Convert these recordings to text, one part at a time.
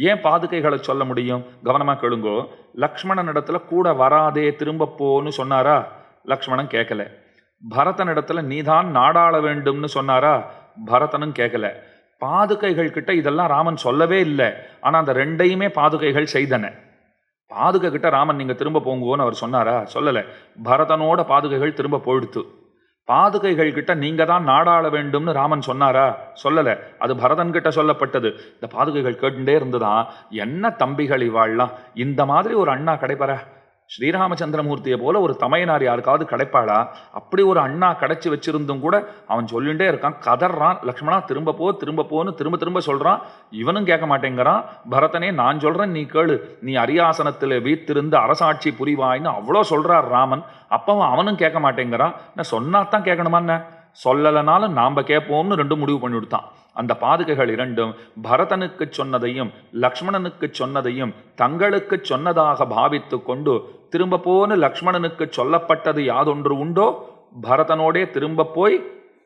ஏன் பாதுகைகளை சொல்ல முடியும்? கவனமாக கேளுங்கோ. லக்ஷ்மணன் இடத்துல கூட வராதே திரும்ப போன்னு சொன்னாரா? லக்ஷ்மணன் கேட்கல பரதன் இடத்துல நீதான் நாடாள வேண்டும்னு சொன்னாரா? பரதனும் கேட்கல பாதுகைகள் கிட்ட இதெல்லாம் ராமன் சொல்லவே இல்லை. ஆனால் அந்த ரெண்டையுமே பாதுகைகள் செய்தன. பாதுகை கிட்ட ராமன் நீங்கள் திரும்ப போங்குவோன்னு அவர் சொன்னாரா? சொல்லலை. பரதனோட பாதுகைகள் திரும்ப போயிடுத்து. பாதுகைகள் கிட்ட நீங்க தான் நாடாள வேண்டும்னு ராமன் சொன்னாரா? சொல்லல. அது பரதன் கிட்ட சொல்லப்பட்டது. இந்த பாதுகைகள் கேட்டுட்டே இருந்துதான். என்ன தம்பிகள் இவாள்லாம்? இந்த மாதிரி ஒரு அண்ணா கிடைப்பற? ஸ்ரீராமச்சந்திரமூர்த்தியை போல ஒரு தமையனார் யாருக்காவது கிடைப்பாளா? அப்படி ஒரு அண்ணா கிடைச்சி வச்சிருந்தும் கூட அவன் சொல்லிகிட்டே இருக்கான். கதறான். லக்ஷ்மணா திரும்ப போ திரும்ப போன்னு திரும்ப திரும்ப சொல்கிறான் இவனும் கேட்க மாட்டேங்கிறான். பரதனே நான் சொல்கிறேன் நீ கேளு. நீ அரியாசனத்தில் வீத்திருந்து அரசாட்சி புரிவாய்ன்னு அவ்வளோ சொல்கிறார் ராமன். அப்போ அவனும் கேட்க மாட்டேங்கிறான். நான் சொன்னாதான் கேட்கணுமா என்ன? சொல்லலைனாலும் நாம் கேட்போம்னு ரெண்டும் முடிவு பண்ணி கொடுத்தான். அந்த பாதுகைகள் இரண்டும் பரதனுக்கு சொன்னதையும் லக்ஷ்மணனுக்கு சொன்னதையும் தங்களுக்கு சொன்னதாக பாவித்து கொண்டு திரும்ப போன்னு லக்ஷ்மணனுக்கு சொல்லப்பட்டது யாதொன்று உண்டோ? பரதனோடே திரும்ப போய்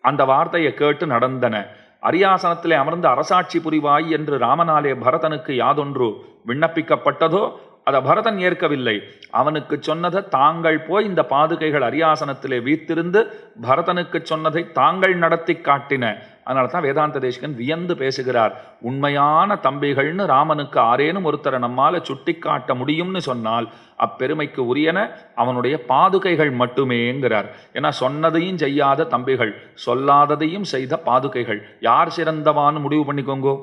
அந்த வார்த்தையை கேட்டு நடந்தன. அரியாசனத்திலே அமர்ந்து அரசாட்சி புரிவாய் என்று ராமனாலே பரதனுக்கு யாதொன்று விண்ணப்பிக்கப்பட்டதோ அதை பரதன் ஏற்கவில்லை. அவனுக்கு சொன்னதை தாங்கள் போய் இந்த பாதுகைகள் அரியாசனத்திலே வீத்திருந்து பரதனுக்கு சொன்னதை தாங்கள் நடத்தி காட்டின. அதனால தான் வேதாந்த தேசிகன் வியந்து பேசுகிறார். உண்மையான தம்பிகள்னு ராமனுக்கு ஆரேனும் ஒருத்தரை நம்மால் சுட்டி காட்ட முடியும்னு சொன்னால் அப்பெருமைக்கு உரியன அவனுடைய பாதுகைகள் மட்டுமேங்கிறார். ஏன்னா சொன்னதையும் செய்யாத தம்பிகள் சொல்லாததையும் செய்த பாதுகைகள். யார் சிறந்தவான்னு முடிவு பண்ணிக்கோங்கோ.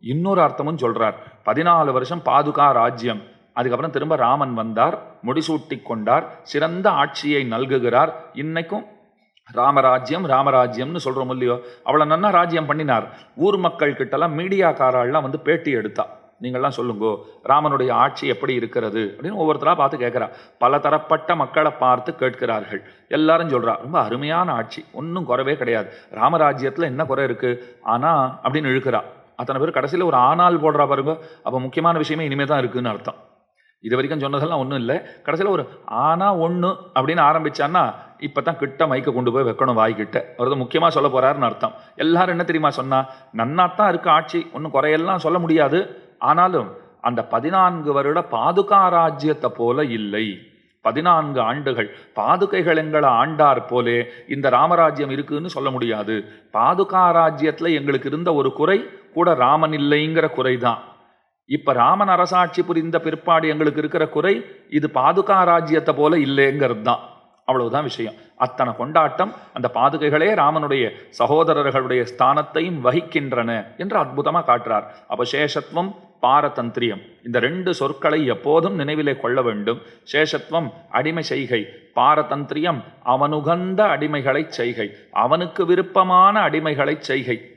இன்னொரு அர்த்தமும் சொல்றார். பதினாலு வருஷம் பாதுகா ராஜ்யம். அதுக்கப்புறம் திரும்ப ராமன் வந்தார் முடிசூட்டி கொண்டார் சிறந்த ஆட்சியை நல்குகிறார். இன்னைக்கும் ராமராஜ்யம் ராமராஜ்யம்னு சொல்கிறோம் இல்லையோ அவ்வளோ நன்னா ராஜ்யம் பண்ணினார். ஊர் மக்கள் கிட்டலாம் மீடியாக்காரெல்லாம் வந்து பேட்டி எடுத்தா. நீங்கள்லாம் சொல்லுங்கோ ராமனுடைய ஆட்சி எப்படி இருக்கிறது அப்படின்னு ஒவ்வொருத்தராக பார்த்து கேட்குறா. பல தரப்பட்ட மக்களை பார்த்து கேட்கிறார்கள். எல்லாரும் சொல்கிறா ரொம்ப அருமையான ஆட்சி ஒன்றும் குறைவே கிடையாது. ராமராஜ்யத்தில் என்ன குறை இருக்குது ஆனால் அப்படின்னு இழுக்கிறா. அத்தனை பேர் கடைசியில் ஒரு ஆனால் போடுறா பாருங்க. அப்போ முக்கியமான விஷயமே இனிமே தான் இருக்குன்னு அர்த்தம். இது வரைக்கும் சொன்னதெல்லாம் ஒன்றும் இல்லை. கடைசியில் ஒரு ஆனா ஒன்று அப்படின்னு ஆரம்பிச்சான்னா இப்போ தான் கிட்ட மைக்கை கொண்டு போய் வைக்கணும் வாய்கிட்ட அவர் முக்கியமாக சொல்ல போகிறாருன்னு அர்த்தம். எல்லாரும் என்ன தெரியுமா சொன்னால் நன்னாத்தான் இருக்க ஆட்சி ஒன்றும் குறையெல்லாம் சொல்ல முடியாது. ஆனாலும் அந்த பதினான்கு வருட பாதுகா ராஜ்யத்தை போல இல்லை. பதினான்கு ஆண்டுகள் பாதுகைகள் எங்களை ஆண்டார் போலே இந்த ராமராஜ்யம் இருக்குன்னு சொல்ல முடியாது. பாதுகா ராஜ்யத்தில் எங்களுக்கு இருந்த ஒரு குறை கூட ராமன் இல்லைங்கிற குறை தான் இப்ப ராமன் அரசாட்சி புரிந்த பிற்பாடு எங்களுக்கு இருக்கிற குறை இது பாதுகா ராஜ்யத்தை போல இல்லைங்கிறது தான் அவ்வளவுதான் விஷயம். அத்தனை கொண்டாட்டம் அந்த பாதுகைகளே ராமனுடைய சகோதரர்களுடைய ஸ்தானத்தையும் வகிக்கின்றன என்று அற்புதமாக காட்டுறார். அபசேஷத்துவம் பாரதந்திரியம். இந்த ரெண்டு சொற்களை எப்போதும் நினைவிலே கொள்ள வேண்டும். சேஷத்துவம் அடிமை செய்கை. பாரதந்திரியம் அவனுகந்த அடிமைகளை செய்கை. அவனுக்கு விருப்பமான அடிமைகளை செய்கை.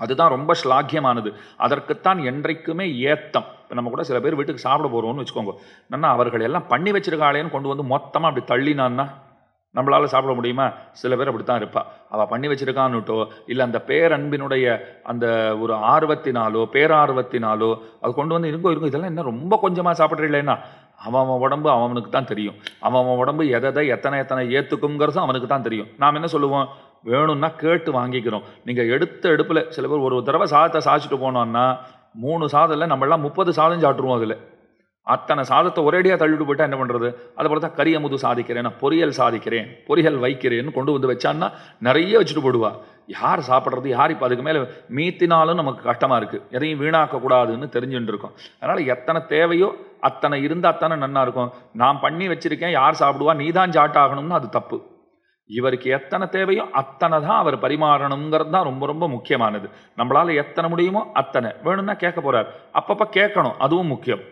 அதுதான் ரொம்ப ஸ்லாக்கியமானது அதற்குத்தான் என்றைக்குமே ஏத்தம். இப்போ நம்ம கூட சில பேர் வீட்டுக்கு சாப்பிட போகிறோம்னு வச்சுக்கோங்க. நன்னா அவர்கள் எல்லாம் பண்ணி வச்சிருக்காளேன்னு கொண்டு வந்து மொத்தமாக அப்படி தள்ளினான்னா நம்மளால் சாப்பிட முடியுமா? சில பேர் அப்படி தான் இருப்பா. அவள் பண்ணி வச்சிருக்கான்னுட்டோ இல்லை அந்த பேரன்பினுடைய அந்த ஒரு ஆர்வத்தினாலோ பேரார்வத்தினாலோ அது கொண்டு வந்து இருக்கோ இருக்கும் இதெல்லாம் என்ன ரொம்ப கொஞ்சமாக சாப்பிட்றீங்களேன்னா அவன் அவன் உடம்பு அவனுக்கு தான் தெரியும். அவன் அவன் உடம்பு எதை எத்தனை எத்தனை ஏற்றுக்குங்கிறதும் அவனுக்கு தான் தெரியும். நாம் என்ன சொல்லுவோம்? வேணும்னா கேட்டு வாங்கிக்கிறோம். நீங்கள் எடுத்த எடுப்பில் சில பேர் ஒரு தடவை சாதத்தை சாதிச்சுட்டு போனோம்னா மூணு சாதம் இல்லை நம்மளாம் முப்பது சாதம் சாப்பிட்ருவோம் அதில். அத்தனை சாதத்தை ஒரேடியாக தள்ளிட்டு போட்டால் என்ன பண்ணுறது அதை போல தான் கறி அமுது சாதிக்கிறேன் நான் பொரியல் சாதிக்கிறேன் பொரியல் வைக்கிறேன்னு கொண்டு வந்து வச்சான்னா நிறைய வச்சுட்டு போடுவா. யார் சாப்பிட்றது யார் இப்போ அதுக்கு மேலே மீத்தினாலும் நமக்கு கஷ்டமாக இருக்குது எதையும் வீணாக்கக்கூடாதுன்னு தெரிஞ்சுட்டு இருக்கோம். அதனால் எத்தனை தேவையோ அத்தனை இருந்தால் தானே நன்னா இருக்கும். நான் பண்ணி வச்சுருக்கேன் யார் சாப்பிடுவா நீ தான் சாட்டாகணும்னு அது தப்பு. இவருக்கு எத்தனை தேவையோ அத்தனை தான் அவர் பரிமாறணுங்கிறது தான் ரொம்ப ரொம்ப முக்கியமானது. நம்மளால் எத்தனை முடியுமோ அத்தனை. வேணும்னா கேட்க போகிறார் அப்பப்போ கேட்கணும். அதுவும் முக்கியம்.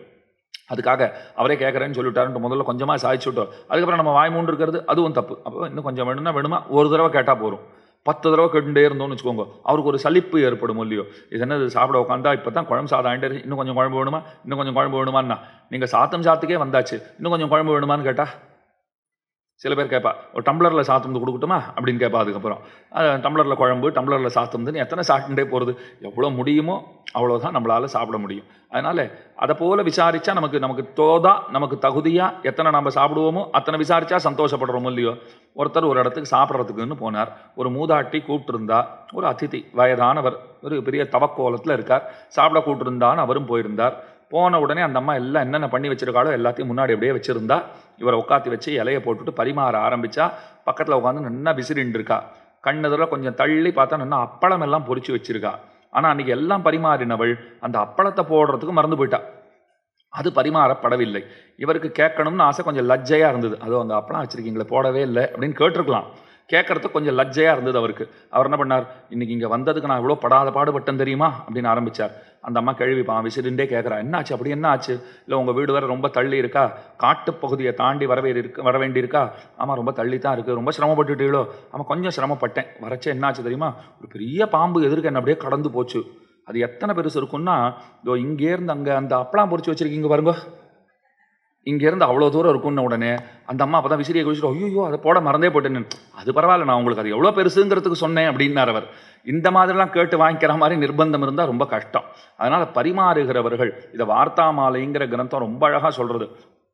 அதுக்காக அவரே கேட்குறேன்னு சொல்லிவிட்டாருன்ட்டு முதல்ல கொஞ்சமாக சாய்ச்சி விட்டோம். அதுக்கப்புறம் நம்ம வாய் மூண்டு இருக்கிறது அதுவும் தப்பு. அப்போ இன்னும் கொஞ்சம் வேணும்னா வேணுமா? ஒரு தடவை கேட்டால் போதும். பத்து தடவை கேட்டுட்டே இருந்தோம்னு வச்சுக்கோங்க. அவருக்கு ஒரு சலிப்பு ஏற்படும் இல்லையோ. இது என்னது? சாப்பிட உட்காந்தா இப்போ தான் குழம்பு சாதம் ஆகிட்டே இன்னும் கொஞ்சம் குழம்பு வேணுமா? இன்னும் கொஞ்சம் குழம்பு வேணுமான்னா. நீங்கள் சாத்தம் சாத்துக்கே வந்தாச்சு. இன்னும் கொஞ்சம் குழம்பு வேணுமான்னு கேட்டால் சில பேர் கேட்பா ஒரு டம்ளரில் சாத்தம் கொடுக்கட்டுமா? அப்படின்னு கேட்பா அதுக்கப்புறம். டம்ளரில் குழம்பு டம்ளரில் சாத்தம்னு எத்தனை சாப்பிட்டுட்டே போகிறது எவ்வளோ முடியுமோ அவ்வளோதான் நம்மளால் சாப்பிட முடியும். அதனால் அதை போல் விசாரித்தா நமக்கு நமக்கு தோதா நமக்கு தகுதியாக எத்தனை நம்ம சாப்பிடுவோமோ அத்தனை விசாரித்தா சந்தோஷப்படுறோமோ இல்லையோ? ஒருத்தர் ஒரு இடத்துக்கு சாப்பிட்றதுக்குன்னு போனார். ஒரு மூதாட்டி கூப்பிட்டுருந்தா ஒரு அதிதி வயதானவர் ஒரு பெரிய தவக்கோலத்தில் இருக்கார். சாப்பிட கூப்பிட்டுருந்தான்னு அவரும் போயிருந்தார். போன உடனே அந்த அம்மா எல்லாம் என்னென்ன பண்ணி வச்சிருக்காளோ எல்லாத்தையும் முன்னாடி அப்படியே வச்சிருந்தா இவரை உட்காத்தி வச்சு இலையை போட்டுட்டு பரிமாற ஆரம்பித்தா பக்கத்தில் உட்காந்து நல்லா விசிறின்னு இருக்கா. கண்ணதில் கொஞ்சம் தள்ளி பார்த்தா நல்லா அப்பளம் எல்லாம் பொறிச்சு வச்சிருக்கா. ஆனால் அன்னைக்கு எல்லாம் பரிமாறினவள் அந்த அப்பளத்தை போடுறதுக்கு மறந்து போயிட்டா. அது பரிமாறப்படவில்லை. இவருக்கு கேட்கணும்னு ஆசை கொஞ்சம் லஜ்ஜையாக இருந்தது. அதோ அந்த அப்பளம் வச்சுருக்கீங்களே போடவே இல்லை அப்படின்னு கேட்டிருக்கலாம். கேட்குறது கொஞ்சம் லஜ்ஜையாக இருந்தது அவருக்கு. அவர் என்ன பண்ணார்? இன்றைக்கி இங்கே வந்ததுக்கு நான் இவ்வளோ படாத பாடுபட்டேன் தெரியுமா? அப்படின்னு ஆரம்பிச்சார். அந்த அம்மா கேள்விப்பான் விசிறிண்டே கேட்குறா என்ன ஆச்சு அப்படி என்ன ஆச்சு? இல்லை உங்கள் வீடு வேற ரொம்ப தள்ளி இருக்கா? காட்டுப்பகுதியை தாண்டி வரவே இருக்கு வர வேண்டியிருக்கா? ஆமாம் ரொம்ப தள்ளி தான் இருக்குது ரொம்ப சிரமப்பட்டுட்டீங்களோ? ஆமாம் கொஞ்சம் சிரமப்பட்டேன். வரச்சே என்ன ஆச்சு தெரியுமா? ஒரு பெரிய பாம்பு எதிர்க்க என்ன அப்படியே கடந்து போச்சு. அது எத்தனை பெருசு இருக்கும்னா இதோ இங்கேருந்து அங்கே அந்த அப்பளம் பொறிச்சு வச்சுருக்கீங்க பாருங்க. இங்கேருந்து அவ்வளோ தூரம் இருக்கும்னு உடனே அந்த அம்மா அப்போ தான் விசிறியை குடிச்சிட்டு ஐயோ அதை போட மறந்தே போட்டேன்னு அது பரவாயில்ல நான் உங்களுக்கு அது எவ்வளோ பெருசுங்கிறதுக்கு சொன்னேன் அப்படின்னார் அவர். இந்த மாதிரிலாம் கேட்டு வாங்கிக்கிற மாதிரி நிர்பந்தம் இருந்தால் ரொம்ப கஷ்டம். அதனால் பரிமாறுகிறவர்கள் இதை வார்த்தா மாலைங்கிற கிரந்தம் ரொம்ப அழகாக சொல்கிறது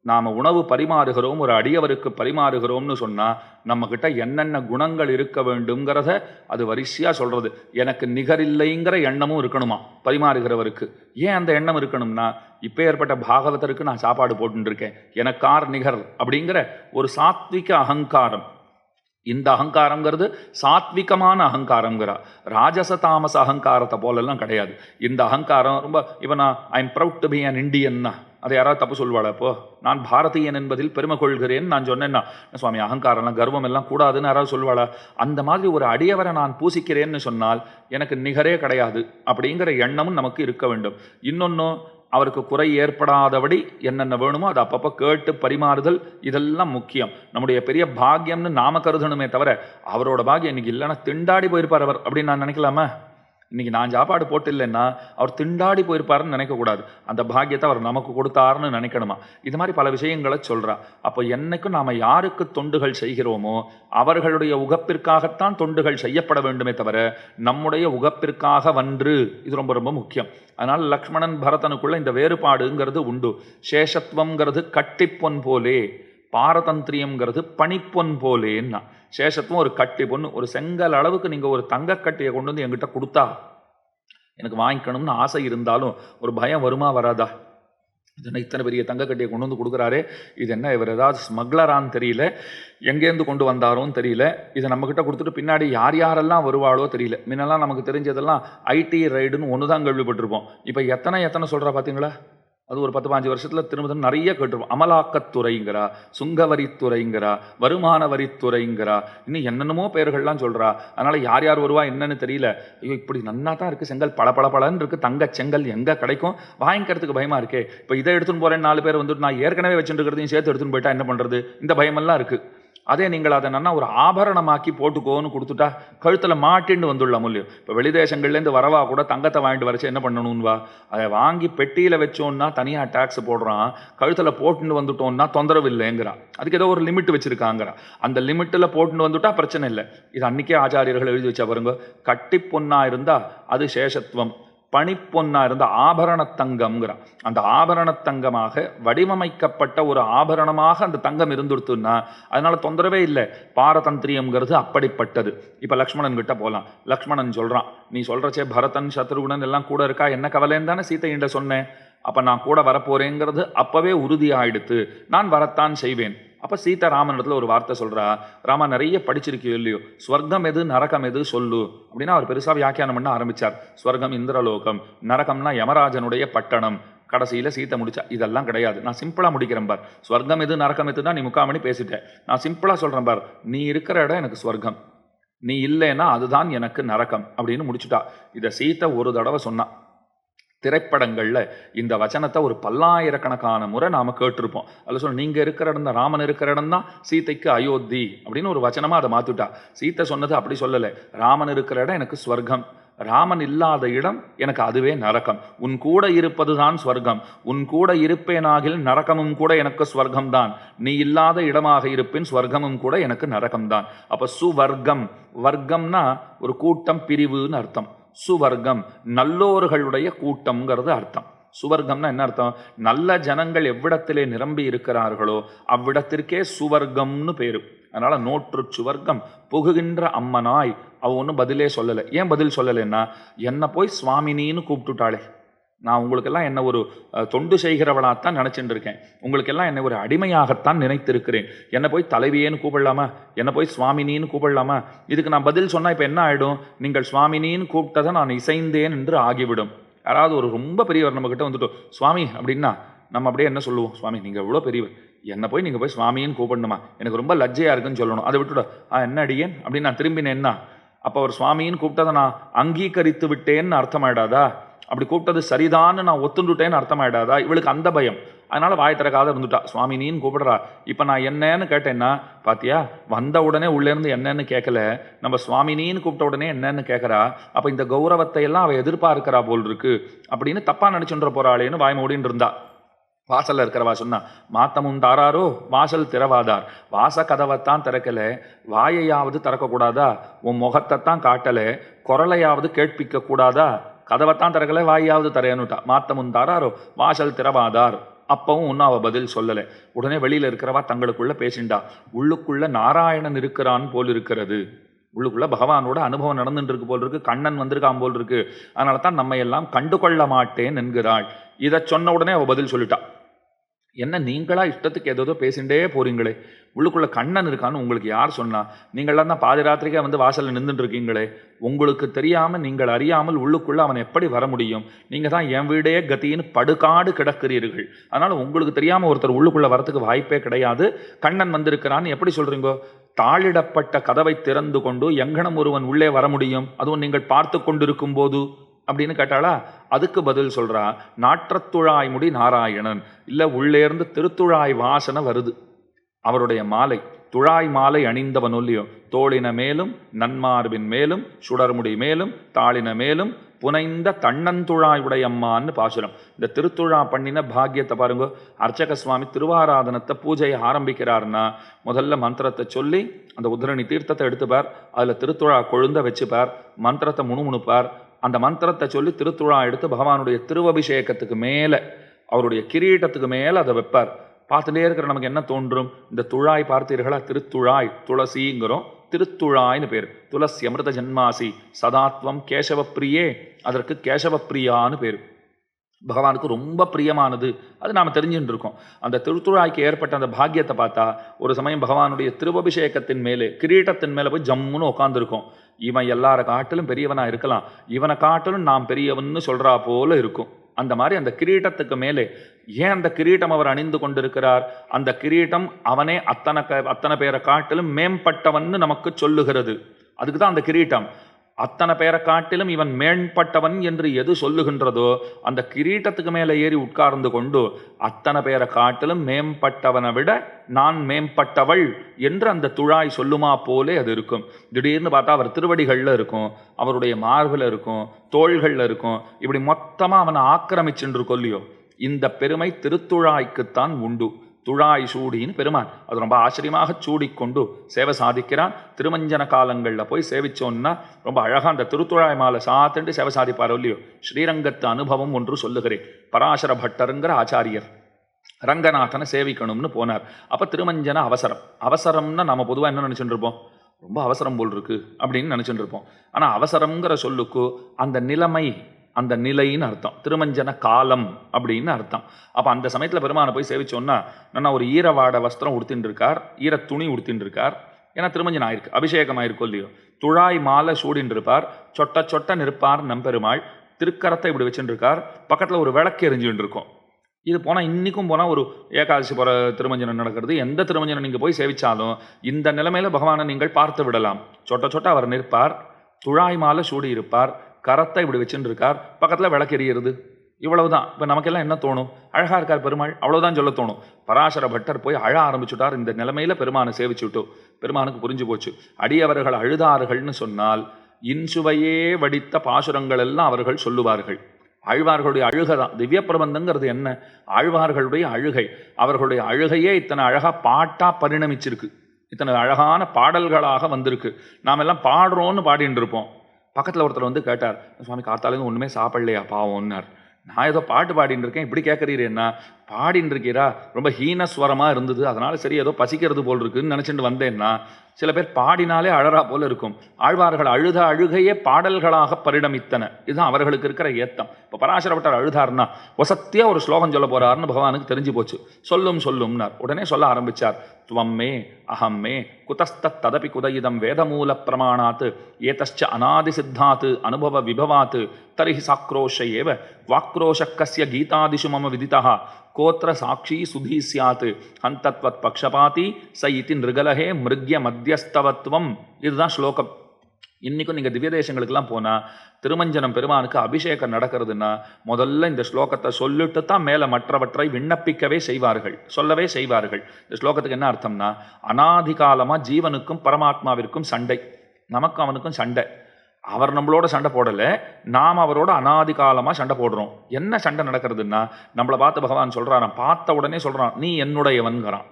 நாம் உணவு பரிமாறுகிறோம் ஒரு அடியவருக்கு பரிமாறுகிறோம்னு சொன்னால் நம்மக்கிட்ட என்னென்ன குணங்கள் இருக்க வேண்டுங்கிறத அது வரிசையாக சொல்கிறது எனக்கு நிகரில்லைங்கிற எண்ணமும் இருக்கணுமா? பரிமாறுகிறவருக்கு. ஏன் அந்த எண்ணம் இருக்கணும்னா இப்போ ஏற்பட்ட பாகவதருக்கு நான் சாப்பாடு போட்டுருக்கேன். எனக்கார் நிகர் அப்படிங்கிற ஒரு சாத்விக அகங்காரம். இந்த அகங்காரங்கிறது சாத்விகமான அகங்காரங்கிறா ராஜச தாமச அகங்காரத்தை போலெல்லாம் கிடையாது. இந்த அகங்காரம் ரொம்ப இப்போ நான் I am proud to be an இண்டியன்னா அதை யாராவது தப்பு சொல்வாளா இப்போ? நான் பாரதியன் என்பதில் பெருமை கொள்கிறேன். நான் சொன்னேன்னா சுவாமி அகங்காரம்லாம் கர்வம் எல்லாம் கூடாதுன்னு யாராவது சொல்வாளா அந்த மாதிரி ஒரு அடியவரை நான் பூசிக்கிறேன்னு சொன்னால் எனக்கு நிகரே கிடையாது. அப்படிங்கிற எண்ணமும் நமக்கு இருக்க வேண்டும். இன்னொன்று அவருக்கு குறை ஏற்படாதபடி என்னென்ன வேணுமோ அதை அப்பப்போ கேட்டு பரிமாறுதல் இதெல்லாம் முக்கியம். நம்முடைய பெரிய பாக்கியம்னு நாம கருதணுமே தவிர அவரோட பாக்கியம் இன்னைக்கு இல்லைன்னா திண்டாடி போயிருப்பார் அவர் அப்படின்னு நான் நினைக்கலாமா? இன்னைக்கு நான் சாப்பாடு போட்டு இல்லைன்னா அவர் திண்டாடி போயிருப்பாருன்னு நினைக்கக்கூடாது. அந்த பாக்கியத்தை அவர் நமக்கு கொடுத்தாருன்னு நினைக்கணுமா? இது மாதிரி பல விஷயங்களை சொல்கிறா அப்போ என்னைக்கும் நாம் யாருக்கு தொண்டுகள் செய்கிறோமோ அவர்களுடைய உகப்பிற்காகத்தான் தொண்டுகள் செய்யப்பட வேண்டுமே தவிர நம்முடைய உகப்பிற்காக வன்று இது ரொம்ப ரொம்ப முக்கியம். அதனால் லக்ஷ்மணன் பரதனுக்குள்ள இந்த வேறுபாடுங்கிறது உண்டு. சேஷத்துவங்கிறது கட்டிப்பொன் போலே பாரதந்திரியங்கிறது பனிப்பொன் போலேன்னா. சேஷத்துவம் ஒரு கட்டி பொண்ணு ஒரு செங்கல் அளவுக்கு நீங்கள் ஒரு தங்கக்கட்டியை கொண்டு வந்து எங்கிட்ட கொடுத்தா எனக்கு வாங்கிக்கணும்னு ஆசை இருந்தாலும் ஒரு பயம் வருமா வராதா? இதென்ன இத்தனை பெரிய தங்கக்கட்டியை கொண்டு வந்து கொடுக்குறாரே? இது என்ன இவர் ஏதாவது ஸ்மக்லரான்னு தெரியல எங்கேருந்து கொண்டு வந்தாரோன்னு தெரியல இதை நம்மக்கிட்ட கொடுத்துட்டு பின்னாடி யார் யாரெல்லாம் வருவாளோ தெரியல. முன்னெல்லாம் நமக்கு தெரிஞ்சதெல்லாம் ஐடி ரைடுன்னு ஒன்று தான் கேள்விப்பட்டிருப்போம். இப்போ எத்தனை எத்தனை சொல்கிறா பார்த்தீங்களா அது ஒரு பத்து பாஞ்சு வருஷத்தில் திரும்ப திரும்ப நிறைய கேட்டுருவோம் அமலாக்கத்துறைங்கிறா சுங்கவரித்துறைங்கிறா வருமான வரித்துறைங்கிறா இன்னும் என்னென்னமோ பெயர்கள்லாம் சொல்கிறா அதனால் யார் யார் வருவா என்னன்னு தெரியல. ஐயோ இப்படி நன்னா தான் இருக்குது செங்கல் பல பல பலன்னு இருக்குது தங்க செங்கல் எங்கே கிடைக்கும்? வாங்கிக்கிறதுக்கு பயமாக இருக்கே. இப்போ இதை எடுத்துன்னு போகிறேன் நாலு பேர் வந்துட்டு நான் ஏற்கனவே வச்சுட்டு இருக்கிறதையும் சேர்த்து எடுத்துன்னு போயிட்டா என்ன பண்ணுறது இந்த பயமெல்லாம் இருக்குது அதே நீங்கள் அதை என்னன்னா ஒரு ஆபரணமாக்கி போட்டுக்கோன்னு கொடுத்துட்டா கழுத்தில் மாட்டின்னு வந்துடலாம் இல்லையோ இப்போ வெளிதேசங்கள்லேருந்து வரவா கூட தங்கத்தை வாங்கிட்டு வரச்சு என்ன பண்ணணும்வா வா அதை வாங்கி பெட்டியில் வச்சோன்னா தனியாக டேக்ஸ் போடுறான். கழுத்தில் போட்டுன்னு வந்துட்டோம்னா தொந்தரவு இல்லைங்கிறா. அதுக்கு ஏதோ ஒரு லிமிட் வச்சுருக்காங்கிறா. அந்த லிமிட்டில் போட்டுன்னு வந்துட்டா பிரச்சனை இல்லை. இது அன்றைக்கே ஆச்சாரியர்கள் எழுதி வச்சா பாருங்க. கட்டி பொண்ணாக இருந்தால் அது சேஷத்துவம். பனிப்பொன்னா இருந்த ஆபரண தங்கம்ங்கிறான். அந்த ஆபரண தங்கமாக வடிவமைக்கப்பட்ட ஒரு ஆபரணமாக அந்த தங்கம் இருந்துடுத்துன்னா அதனால தொந்தரவே இல்லை. பாரதந்திரியம்ங்கிறது அப்படிப்பட்டது. இப்போ லக்ஷ்மணன் கிட்ட போகலாம் லக்ஷ்மணன் சொல்கிறான் நீ சொல்கிறச்சே பரதன் சத்ருகுணன் எல்லாம் கூட இருக்கா? என்ன கவலைன்னு தானே சீதையிட்ட சொன்னேன். அப்போ நான் கூட வரப்போறேங்கிறது அப்பவே உறுதியாயிடுத்து. நான் வரத்தான் செய்வேன். அப்போ சீதா ராமனிடத்தில் ஒரு வார்த்தை சொல்கிறா ராமா நிறைய படிச்சிருக்கியோ இல்லையோ? ஸ்வர்க்கம் எது நரகம் எது சொல்லு. அப்படின்னா அவர் பெருசாக வியாக்கியானம் பண்ண ஆரம்பிச்சார். ஸ்வர்க்கம் இந்திரலோகம் நரகம்னா யமராஜனுடைய பட்டணம். கடைசியில் சீத்தை முடிச்சா இதெல்லாம் கிடையாது. நான் சிம்பிளாக முடிக்கிறேன் பார். ஸ்வர்க்கம் எது நரகம் தான் நீ முக்காமணி பேசிட்டேன் நான் சிம்பிளாக சொல்கிறேன் பார். நீ இருக்கிற இடம் எனக்கு ஸ்வர்க்கம். நீ இல்லைன்னா அதுதான் எனக்கு நரகம். அப்படின்னு முடிச்சுட்டா. இதை சீத்தை ஒரு தடவை சொன்னா. திரைப்படங்களில் இந்த வச்சனத்தை ஒரு பல்லாயிரக்கணக்கான முறை நாம் கேட்டிருப்போம். அதில் சொல்ல நீங்கள் இருக்கிற இடம் தான் ராமன் இருக்கிற இடம் தான் சீதைக்கு அயோத்தி அப்படின்னு ஒரு வச்சனமாக அதை மாற்றிட்டா சீத்தை சொன்னது அப்படி சொல்லலை. ராமன் இருக்கிற இடம் எனக்கு ஸ்வர்க்கம் ராமன் இல்லாத இடம் எனக்கு அதுவே நரகம். உன் கூட இருப்பது தான் ஸ்வர்க்கம் உன் கூட இருப்பேனாகில் நரகமும் கூட எனக்கு ஸ்வர்க்கம்தான் நீ இல்லாத இடமாக இருப்பின் ஸ்வர்க்கமும் கூட எனக்கு நரகம்தான் அப்போ சுவர்க்கம் வர்க்கம்னா ஒரு கூட்டம் பிரிவுன்னு அர்த்தம். சுவர்க்கம் நல்லோர்களுடைய கூட்டம்ங்கிறது அர்த்தம். சுவர்க்கம்னா என்ன அர்த்தம்? நல்ல ஜனங்கள் எவ்விடத்திலே நிரம்பி இருக்கிறார்களோ அவ்விடத்திற்கே சுவர்க்கம்னு பேரு. அதனால் நோற்று சுவர்க்கம் புகுகின்ற அம்மனாய். அவ ஒன்றும் பதிலே சொல்லலை. ஏன் பதில் சொல்லலைன்னா என்னை போய் சுவாமினின்னு கூப்பிட்டுட்டாளே. நான் உங்களுக்கெல்லாம் என்ன ஒரு தொண்டு செய்கிறவனாத்தான் நினச்சிட்டு இருக்கேன் உங்களுக்கெல்லாம் என்னை ஒரு அடிமையாகத்தான் நினைத்திருக்கிறேன். என்னை போய் தலைவியேன்னு கூப்பிடலாமா? என்னை போய் சுவாமினின்னு கூப்பிடலாமா? இதுக்கு நான் பதில் சொன்னால் இப்போ என்ன ஆகிடும் நீங்கள் சுவாமினின்னு கூப்பிட்டதை நான் இசைந்தேன் என்று ஆகிவிடும். யாராவது ஒரு ரொம்ப பெரியவர் நம்மக்கிட்ட வந்துட்டோம் சுவாமி அப்படின்னா நம்ம அப்படியே என்ன சொல்லுவோம்? சுவாமி நீங்கள் எவ்வளோ பெரியவர். என்னை போய் நீங்கள் போய் சுவாமின்னு கூப்பிடணுமா? எனக்கு ரொம்ப லஜ்ஜையாக இருக்குன்னு சொல்லணும். அதை விட்டுட. ஆ என்ன அடியேன்? அப்படின்னு நான் திரும்பினேன்னா அப்போ அவர் சுவாமின்னு கூப்பிட்டதை நான் அங்கீகரித்து விட்டேன்னு அர்த்தமாயிடாதா? அப்படி கூப்பிட்டது சரிதான்னு நான் ஒத்துண்டுட்டேன்னு அர்த்தமாயிடாதா? இவளுக்கு அந்த பயம். அதனால் வாய் திறக்காத இருந்துட்டா. சுவாமி நீன்னு கூப்பிடுறா. இப்போ நான் என்னன்னு கேட்டேன்னா பாத்தியா? வந்த உடனே உள்ளேருந்து என்னன்னு கேட்கல நம்ம சுவாமி நீன்னு கூப்பிட்ட உடனே என்னன்னு கேட்கறா அப்போ இந்த கௌரவத்தை எல்லாம் அவள் எதிர்பார்க்கிறா போல் இருக்கு அப்படின்னு தப்பாக நினச்சுன்ற போறாளேன்னு வாய் மூடின்னு இருந்தா. வாசலில் இருக்கிறவா சொன்னா மாத்தமும் தாராரோ வாசல் திறவாதார். வாச கதவைத்தான் திறக்கல. வாயையாவது திறக்கக்கூடாதா? உன் முகத்தைத்தான் காட்டலை. குரலையாவது கேட்பிக்க கூடாதா கதவைத்தான் திறக்கல வாயாவது தரையனுட்டா மாத்தமும் தாராரோ வாசல் திறவாதார். அப்பவும் ஒன்றும் அவள் பதில் சொல்லலை. உடனே வெளியில் இருக்கிறவா தங்களுக்குள்ள பேசிண்டா. உள்ளுக்குள்ள நாராயணன் இருக்கிறான் போல் இருக்கிறது. உள்ளுக்குள்ள பகவானோட அனுபவம் நடந்துட்டு இருக்கு போல் இருக்கு கண்ணன் வந்திருக்கான் போல் இருக்கு. அதனால தான் நம்ம எல்லாம் கண்டு கொள்ள மாட்டேன் என்கிறாள். இதை சொன்ன உடனே அவள் பதில் சொல்லிட்டா. என்ன நீங்களா இஷ்டத்துக்கு ஏதோ பேசிண்டே போறீங்களே? உள்ளுக்குள்ள கண்ணன் இருக்கான்னு உங்களுக்கு யார் சொன்னா? நீங்களாம் தான் பாதி ராத்திரிக்கே வந்து வாசலில் நின்றுட்டு இருக்கீங்களே உங்களுக்கு தெரியாமல் நீங்கள் அறியாமல் உள்ளுக்குள்ள அவன் எப்படி வர முடியும்? நீங்கள் தான் என் வீடே கத்தின்னு படுகாடு கிடக்கிறீர்கள். அதனால் உங்களுக்கு தெரியாமல் ஒருத்தர் உள்ளுக்குள்ளே வரத்துக்கு வாய்ப்பே கிடையாது. கண்ணன் வந்திருக்கிறான்னு எப்படி சொல்கிறீங்கோ தாளிடப்பட்ட கதவை திறந்து கொண்டு எங்கனம் ஒருவன் உள்ளே வர முடியும்? அதுவும் நீங்கள் பார்த்து கொண்டிருக்கும் போது அப்படின்னு கேட்டாளா? அதுக்கு பதில் சொல்கிறா நாற்றத்துழாய் முடி நாராயணன். இல்லை உள்ளேர்ந்து திருத்துழாய் வாசனை வருது. அவருடைய மாலை துழாய் மாலை அணிந்தவன் ஒல்லியோ தோளின மேலும் நன்மார்பின் மேலும் சுடர்முடி மேலும் தாளின மேலும் புனைந்த தன்னந்துழாய் உடையம்மான்னு பாசுரம். இந்த திருத்துழா பண்ணின பாக்கியத்தை பாருங்க அர்ச்சக சுவாமி திருவாராதனத்தை பூஜையை ஆரம்பிக்கிறாருன்னா முதல்ல மந்திரத்தை சொல்லி அந்த உதிரணி தீர்த்தத்தை எடுத்துப்பார். அதில் திருத்துழா கொழுந்த வச்சுப்பார். மந்திரத்தை முணுமுணுப்பார். அந்த மந்திரத்தை சொல்லி திருத்துழா எடுத்து பகவானுடைய திருவபிஷேகத்துக்கு மேலே அவருடைய கிரீட்டத்துக்கு மேலே அதை வைப்பார். பார்த்துட்டே இருக்கிற நமக்கு என்ன தோன்றும்? இந்த துழாய் பார்த்தீர்களா? திருத்துழாய் துளசிங்கிறோம். திருத்துழாய்னு பேர். துளசி அமிர்த ஜன்மாசி சதாத்வம் கேசவப்பிரியே அதற்கு கேசவப்பிரியான்னு பேர். பகவானுக்கு ரொம்ப பிரியமானது. அது நாம் தெரிஞ்சுட்டு இருக்கோம் அந்த திருத்துழாய்க்கு ஏற்பட்ட அந்த பாக்கியத்தை பார்த்தா ஒரு சமயம் பகவானுடைய திருவபிஷேகத்தின் மேலே கிரீட்டத்தின் மேலே போய் ஜம்முன்னு உட்காந்துருக்கோம் இவன் எல்லார காட்டிலும் பெரியவனாக இருக்கலாம். இவனை காட்டிலும் நாம் பெரியவன்னு சொல்கிறா போல இருக்கும். அந்த மாதிரி அந்த கிரீட்டத்துக்கு மேலே ஏன் அந்த கிரீட்டம் அவர் அணிந்து கொண்டிருக்கிறார்? அந்த கிரீட்டம் அவனே அத்தனை க- அத்தனை பேரை காட்டிலும் மேம்பட்டவன்னு நமக்கு சொல்லுகிறது. அதுக்கு தான் அந்த கிரீட்டம் அத்தனை பேரை காட்டிலும் இவன் மேம்பட்டவன் என்று எது சொல்லுகின்றதோ அந்த கிரீட்டத்துக்கு மேலே ஏறி உட்கார்ந்து கொண்டு அத்தனை பேரை காட்டிலும் மேம்பட்டவனை விட நான் மேம்பட்டவள் என்று அந்த துழாய் சொல்லுமா போலே அது இருக்கும். திடீர்னு பார்த்தா அவர் திருவடிகளில் இருக்கும் அவருடைய மார்பில் இருக்கும் தோள்களில் இருக்கும் இப்படி மொத்தமாக அவனை ஆக்கிரமிச்சுன்று கொல்லியோ இந்த பெருமை திருத்துழாய்க்குத்தான் உண்டு. துழாய் சூடின்னு பெருமான். அது ரொம்ப ஆச்சரியமாக சூடிக்கொண்டு சேவை சாதிக்கிறான். திருமஞ்சன காலங்களில் போய் சேவிச்சோன்னா ரொம்ப அழகாக அந்த திருத்துழாய் மாலை சாத்துண்டு சேவை சாதிப்பார் இல்லையோ? ஸ்ரீரங்கத்து அனுபவம் ஒன்று சொல்லுகிறேன். பராசர பட்டருங்கிற ஆச்சாரியர் ரங்கநாதனை சேவிக்கணும்னு போனார். அப்போ திருமஞ்சன அவசரம். அவசரம்னா நம்ம பொதுவாக என்ன நினச்சிட்டு இருப்போம்? ரொம்ப அவசரம் போல் இருக்கு அப்படின்னு நினச்சிட்டு இருப்போம். ஆனால் அவசரங்கிற சொல்லுக்கு அந்த நிலைமை அந்த நிலைன்னு அர்த்தம். திருமஞ்சன காலம் அப்படின்னு அர்த்தம். அப்போ அந்த சமயத்தில் பெருமானை போய் சேவிச்சோன்னா நான் ஒரு ஈரவாட வஸ்திரம் உடுத்தின்னு இருக்கார் ஈர துணி உடுத்தின்னு இருக்கார் ஏன்னா திருமஞ்சன் ஆயிருக்கு அபிஷேகம் ஆயிருக்கோ இல்லையோ. துழாய் மாலை சூடின்னு இருப்பார் சொட்ட சொட்ட நிற்பார் நம்பெருமாள் திருக்கரத்தை இப்படி வச்சுட்டு இருக்கார் ஒரு விளக்கு எரிஞ்சுட்டு இருக்கும் இது போனால் இன்றைக்கும் போனால் ஒரு ஏகாதசி போகிற திருமஞ்சனம் நடக்கிறது. எந்த திருமஞ்சனம் நீங்கள் போய் சேவிச்சாலும் இந்த நிலைமையில் பகவானை நீங்கள் பார்த்து விடலாம். சொட்ட சொட்ட அவர் நிற்பார் துழாய் மாலை சூடி இருப்பார் கரத்தை இப்படி வச்சுட்டு இருக்கார் பக்கத்தில் விளக்கெறியிறது இவ்வளவு இவ்வளவுதான். இப்போ நமக்கெல்லாம் என்ன தோணும்? அழகாக இருக்கார் பெருமாள். அவ்வளோதான் சொல்ல தோணும். பராசர பட்டர் போய் அழ ஆரம்பிச்சுட்டார். இந்த நிலைமையில் பெருமானை சேவிச்சுட்டு பெருமானுக்கு புரிஞ்சு போச்சு. அடியவர்கள் அழுதார்கள்னு சொன்னால் இன்சுவையே வடித்த பாசுரங்கள் எல்லாம் அவர்கள் சொல்லுவார்கள். ஆழ்வார்களுடைய அழுகை தான் திவ்ய பிரபந்தங்கிறது என்ன? ஆழ்வார்களுடைய அழுகை. அவர்களுடைய அழுகையே இத்தனை அழகாக பாட்டாக பரிணமிச்சிருக்கு. இத்தனை அழகான பாடல்களாக வந்திருக்கு. நாம் எல்லாம் பாடுறோன்னு பாடிட்டு இருப்போம் பக்கத்தில் ஒருத்தர் வந்து கேட்டார் சுவாமி கார்த்தாலேருந்து ஒன்றுமே சாப்பிடலையா பாவம்னார். நான் ஏதோ பாட்டு பாடின்னு இருக்கேன் இப்படி கேட்குறீர் என்ன பாடின்னு இருக்கீரா ரொம்ப ஹீனஸ்வரமாக இருந்தது. அதனால் சரி ஏதோ பசிக்கிறது போல் இருக்குன்னு நினச்சிட்டு வந்தேன்னா சில பேர் பாடினாலே அழறா போல் இருக்கும். ஆழ்வார்கள் அழுத அழுகையே பாடல்களாக பரிணமித்தன. இதுதான் அவர்களுக்கு இருக்கிற ஏத்தம். இப்போ பராசரப்பட்டர் அழுதார்னா வசத்தியா ஒரு ஸ்லோகம் சொல்ல போகிறாருன்னு பகவானுக்கு தெரிஞ்சு போச்சு. சொல்லும் சொல்லும்னார். உடனே சொல்ல ஆரம்பிச்சார். துவம்மே அகம்மே அகம் குதயிதம் வேதமூல பிரமாணாத் ஏதச்ச அநாதி சித்தாத் அனுபவ விபவாத் தரிஹி சாக்ரோஷ ஏவ வாக்ரோஷ கீதாதிஷு மம விதிதா கோத்திர சாட்சி சுதி சியாத் ஹந்தத்வத் பக்ஷபாதி ச இத்தி நிருகலஹே மிருக்ய மத்தியஸ்தவத்துவம் இதுதான் ஸ்லோகம். இன்றைக்கும் நீங்கள் திவ்ய தேசங்களுக்கெல்லாம் போனால் திருமஞ்சனம் பெருமானுக்கு அபிஷேகம் நடக்கிறதுன்னா முதல்ல இந்த ஸ்லோகத்தை சொல்லிட்டு தான் மேலே மற்றவற்றை விண்ணப்பிக்கவே செய்வார்கள். சொல்லவே செய்வார்கள். இந்த ஸ்லோகத்துக்கு என்ன அர்த்தம்னா அனாதிகாலமாக ஜீவனுக்கும் பரமாத்மாவிற்கும் சண்டை. நமக்கும் அவனுக்கும் சண்டை. அவர் நம்மளோட சண்டை போடலை நாம் அவரோட அனாதி காலமாக சண்டை போடுறோம். என்ன சண்டை நடக்கிறதுன்னா நம்மளை பார்த்து பகவான் சொல்கிறாராம் பார்த்த உடனே சொல்கிறான் நீ என்னுடையவன்கிறான்.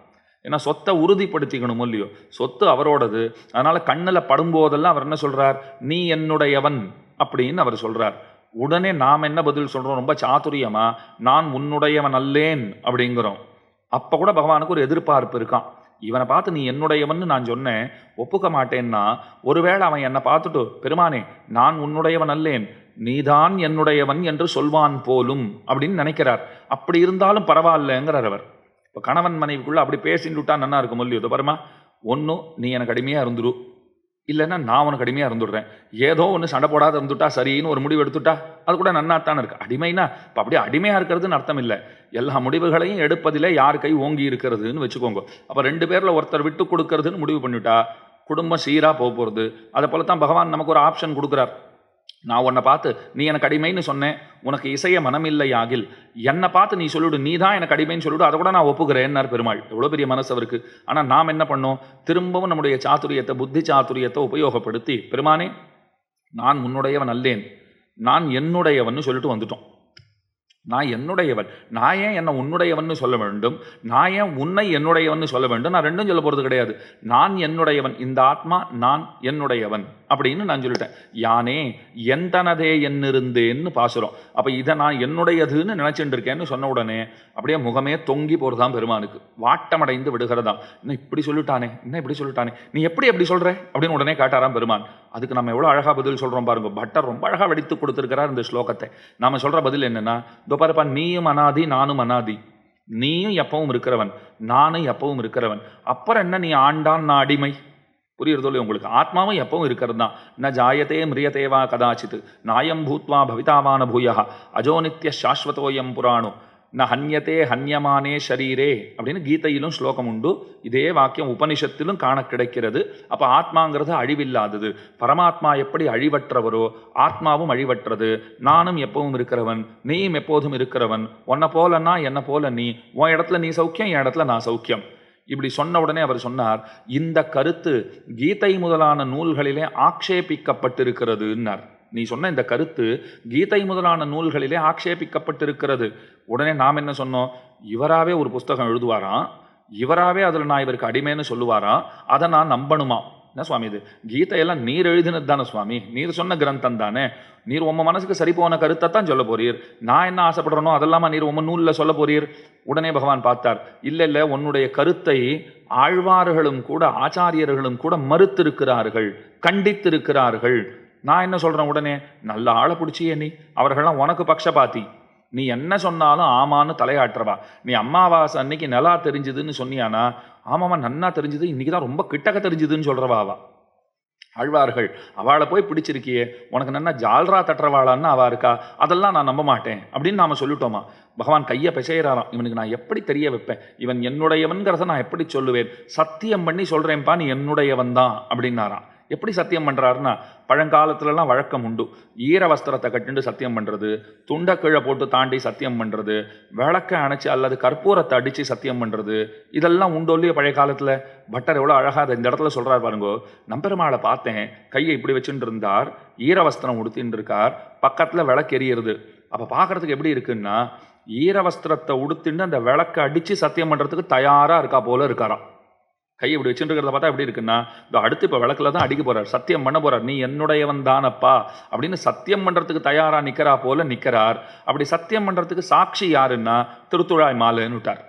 ஏன்னா சொத்தை உறுதிப்படுத்திக்கணும் இல்லையோ? சொத்து அவரோடது. அதனால் கண்ணில் படும்போதெல்லாம் அவர் என்ன சொல்கிறார் நீ என்னுடையவன் அப்படின்னு அவர் சொல்கிறார் உடனே நாம் என்ன பதில் சொல்கிறோம் ரொம்ப சாத்துரியமாக நான் உன்னுடையவன் அல்லேன் அப்படிங்கிறோம். அப்போ கூட பகவானுக்கு ஒரு எதிர்பார்ப்பு இருக்கான் இவனை பார்த்து நீ என்னுடையவன்னு நான் சொன்னேன். ஒப்புக்க மாட்டேன்னா ஒருவேளை அவன் என்னை பார்த்துட்டு பெருமானே நான் உன்னுடையவன் அல்லேன். நீதான் என்னுடையவன் என்று சொல்வான் போலும் அப்படின்னு நினைக்கிறார். அப்படி இருந்தாலும் பரவாயில்லைங்கிறார் அவர். இப்போ கணவன் மனைவிக்குள்ளே அப்படி பேசின்னு விட்டா நல்லா இருக்கும் இல்லையோ? பாருமா ஒன்றும் நீ எனக்கு அடிமையாக இருந்துரு. இல்லைன்னா நான் உனக்கு அடிமையாக இருந்துடுறேன். ஏதோ ஒன்று சண்டை போடாத இருந்துட்டா சரின்னு ஒரு முடிவு எடுத்துட்டா அது கூட நன்னாத்தானே இருக்கு. அடிமைனா இப்போ அப்படியே அடிமையாக இருக்கிறதுன்னு அர்த்தம் இல்லை. எல்லா முடிவுகளையும் எடுப்பதிலே யார் கை ஓங்கி இருக்கிறதுன்னு வச்சுக்கோங்க. அப்போ ரெண்டு பேரில் ஒருத்தர் விட்டு கொடுக்கறதுன்னு முடிவு பண்ணிட்டா குடும்பம் சீராக போக போகிறது அதை போல தான் பகவான் நமக்கு ஒரு ஆப்ஷன் கொடுக்குறார். நான் உன்னை பார்த்து நீ எனக்கு அடிமைன்னு சொன்னேன். உனக்கு இசைய மனமில்லை ஆகில். என்னை பார்த்து நீ சொல்லிவிடு. நீ தான் எனக்கு அடிமைன்னு சொல்லிவிடு. அதை கூட நான் ஒப்புக்கிறேன்னார் பெருமாள். எவ்வளோ பெரிய மனசு அவருக்கு. ஆனால் நாம் என்ன பண்ணோம்? திரும்பவும் நம்முடைய சாத்துரியத்தை புத்தி சாத்துரியத்தை உபயோகப்படுத்தி பெருமானே நான் உன்னுடையவன் அல்லேன். நான் என்னுடையவன்னு சொல்லிட்டு வந்துட்டோம். நான் என்னுடையவன். நான் ஏன் என்னை உன்னுடையவன்னு சொல்ல வேண்டும்? நான் ஏன் உன்னை என்னுடையவன் சொல்ல வேண்டும்? நான் ரெண்டும் சொல்ல போகிறது கிடையாது. நான் என்னுடையவன். இந்த ஆத்மா நான் என்னுடையவன். அப்படின்னு நான் சொல்லிட்டேன். யானே எந்தனதே என்னிருந்தேன்னு பாசுறோம். அப்போ இதை நான் என்னுடையதுன்னு நினச்சிட்டு இருக்கேன்னு சொன்ன உடனே அப்படியே முகமே தொங்கி போகிறதாம் பெருமானுக்கு. வாட்டமடைந்து விடுகிறதாம். இன்னும் இப்படி சொல்லிட்டானே? என்ன இப்படி சொல்லிட்டானே? நீ எப்படி எப்படி சொல்கிற அப்படின்னு உடனே காட்டாராம் பெருமான். அதுக்கு நம்ம எவ்வளோ அழகாக பதில் சொல்கிறோம் பாருங்க. பட்டர் ரொம்ப அழகாக வெடித்து கொடுத்துருக்கிறார் இந்த ஸ்லோகத்தை. நம்ம சொல்கிற பதில் என்னன்னா இதோ பாருப்பா நீயும் அனாதி நானும் அனாதி. நீயும் எப்பவும் இருக்கிறவன் நானும் எப்பவும் இருக்கிறவன். அப்புறம் என்ன நீ ஆண்டான் நான் அடிமை புரியுறதோ இல்லையோ உங்களுக்கு? ஆத்மாவும் எப்பவும் இருக்கிறது? தான் ந ஜாயத்தே மிரியத்தேவா கதாச்சித். நாயம் பூத்வா பவிதாவான பூயா அஜோ நித்திய சாஸ்வதோயம் புராணோ. ந ஹன்யத்தே ஹன்யமானே ஷரீரே அப்படின்னு கீதையிலும் ஸ்லோகம் உண்டு. இதே வாக்கியம் உபனிஷத்திலும் காண கிடைக்கிறது. அப்போ ஆத்மாங்கிறது அழிவில்லாதது. பரமாத்மா எப்படி அழிவற்றவரோ ஆத்மாவும் அழிவற்றது. நானும் எப்பவும் இருக்கிறவன் நீயும் எப்போதும் இருக்கிறவன். உன்னை போலன்னா என்ன போல நீ. உன் இடத்துல நீ சௌக்கியம் என் இடத்துல நான் சௌக்கியம். இப்படி சொன்ன உடனே அவர் சொன்னார் இந்த கருத்து கீதை முதலான நூல்களிலே ஆக்ஷேபிக்கப்பட்டிருக்கிறதுன்னார். நீ சொன்ன இந்த கருத்து கீதை முதலான நூல்களிலே ஆக்ஷேபிக்கப்பட்டிருக்கிறது. உடனே நாம் என்ன சொன்னோம்? இவராவே ஒரு புஸ்தகம் எழுதுவாராம். இவராவே அதில் நான் இவருக்கு அடிமைன்னு சொல்லுவாராம். அதை நான் நம்பணுமா? என்ன சுவாமி இது? கீதையெல்லாம் நீர் எழுதினது தானே சுவாமி? நீர் சொன்ன கிரந்தம் தானே? நீர் உங்கள் மனசுக்கு சரி போன கருத்தை தான் சொல்ல போறீர். நான் என்ன ஆசைப்படுறனோ அதெல்லாமா நீர் உம்ம நூலில் சொல்ல போறீர்? உடனே பகவான் பார்த்தார். இல்லை இல்லை உன்னுடைய கருத்தை ஆழ்வார்களும் கூட ஆச்சாரியர்களும் கூட மறுத்திருக்கிறார்கள் கண்டித்திருக்கிறார்கள். நான் என்ன சொல்கிறேன் உடனே? நல்ல ஆளை பிடிச்சியே நீ. அவர்கள்லாம் உனக்கு பக்ஷபாத்தி நீ என்ன சொன்னாலும் ஆமான்னு தலையாட்டுறவா. நீ அம்மாவாசை அன்னைக்கு நல்லா தெரிஞ்சுதுன்னு சொன்னியானா ஆமாம்மா நன்னா தெரிஞ்சுது இன்னைக்கு தான் ரொம்ப கிட்டக்க தெரிஞ்சுதுன்னு சொல்கிறவா அவா. ஆழ்வார்கள் அவளை போய் பிடிச்சிருக்கியே உனக்கு நல்லா ஜால்ரா தட்டுறவாளான்னு அவா இருக்கா? அதெல்லாம் நான் நம்ப மாட்டேன் அப்படின்னு நாம சொல்லிட்டோமா. பகவான் கையை பிசைகிறாராம் இவனுக்கு நான் எப்படி தெரிய வைப்பேன்? இவன் என்னுடையவன்கிறத நான் எப்படி சொல்லுவேன்? சத்தியம் பண்ணி சொல்கிறேன்ப்பா நீ என்னுடையவன் தான் அப்படின்னாராம். எப்படி சத்தியம் பண்ணுறாருன்னா பழங்காலத்துலலாம் வழக்கம் உண்டு. ஈர வஸ்திரத்தை கட்டிண்டு சத்தியம் பண்ணுறது துண்டை கீழே போட்டு தாண்டி சத்தியம் பண்ணுறது விளக்க அணைச்சு அல்லது கற்பூரத்தை அடித்து சத்தியம் பண்ணுறது இதெல்லாம் உண்டோ இல்லையோ பழைய காலத்தில்? பட்டர் எவ்வளோ அழகா அதை இந்த இடத்துல சொல்கிறார் பாருங்கோ. நம்பெருமாளை பார்த்தேன் கையை இப்படி வச்சுட்டு இருந்தார் ஈர வஸ்திரம் உடுத்தின்னு இருக்கார் பக்கத்தில் விளக்கு எரியிறது. அப்போ பார்க்கறதுக்கு எப்படி இருக்குன்னா ஈர வஸ்திரத்தை உடுத்தின்னு அந்த விளக்க அடித்து சத்தியம் பண்ணுறதுக்கு தயாராக இருக்கா போல இருக்காராம். கையை இப்படி வச்சுருக்கிறத பார்த்தா எப்படி இருக்குன்னா இந்த அடுத்து இப்போ விளக்கில் தான் அடிக்க போறார் சத்தியம் பண்ண போறார் நீ என்னுடையவன் தானப்பா? அப்படின்னு சத்தியம் பண்ணுறதுக்கு தயாராக நிற்கிறா போல நிற்கிறார் அப்படி சத்தியம் பண்ணுறதுக்கு சாட்சி யாருன்னா திருத்துழாய் மாலைன்னு விட்டார்.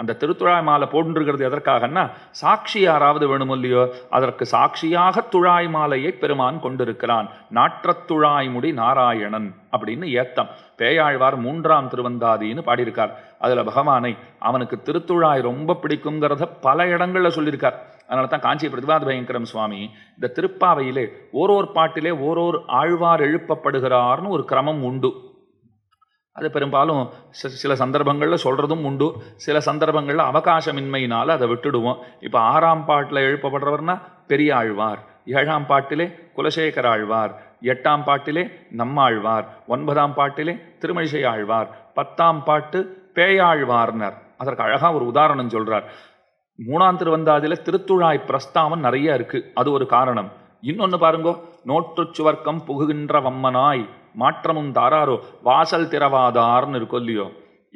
அந்த திருத்துழாய் மாலை போட்டுருக்கிறது எதற்காகன்னா சாட்சி யாராவது வேணுமோ இல்லையோ அதற்கு சாட்சியாக துழாய் மாலையை பெருமான் கொண்டிருக்கிறான். நாற்றத்துழாய்முடி நாராயணன் அப்படின்னு ஏத்தம். பேயாழ்வார் மூன்றாம் திருவந்தாதின்னு பாடியிருக்கார். அதில் பகவானை அவனுக்கு திருத்துழாய் ரொம்ப பிடிக்குங்கிறத பல இடங்களில் சொல்லியிருக்கார். அதனால தான் காஞ்சி பிரதிபாத பயங்கரம் சுவாமி இந்த திருப்பாவையிலே ஓரோர் பாட்டிலே ஓரோர் ஆழ்வார் எழுப்பப்படுகிறார்னு ஒரு கிரமம் உண்டு. அது பெரும்பாலும் சில சந்தர்ப்பங்களில் சொல்கிறதும் உண்டு. சில சந்தர்ப்பங்களில் அவகாசமின்மையினால் அதை விட்டுடுவோம். இப்போ ஆறாம் பாட்டில் எழுப்பப்படுறவர்னா பெரிய ஆழ்வார் ஏழாம் பாட்டிலே குலசேகர ஆழ்வார் எட்டாம் பாட்டிலே நம்மாழ்வார் ஒன்பதாம் பாட்டிலே திருமழிசை ஆழ்வார் பத்தாம் பாட்டு பேயாழ்வார்னர். அதற்கு அழகாக ஒரு உதாரணம் சொல்கிறார் மூணாம் திருவந்தாதியில் திருத்துழாய் பிரஸ்தாவம் நிறைய இருக்குது அது ஒரு காரணம். இன்னொன்று பாருங்கோ நோற்றுச் சுவர்க்கம் புகுகின்ற வம்மனாய் மாற்றமும் தாராரோ வாசல் திறவாதார்னு இருக்கும் இல்லையோ?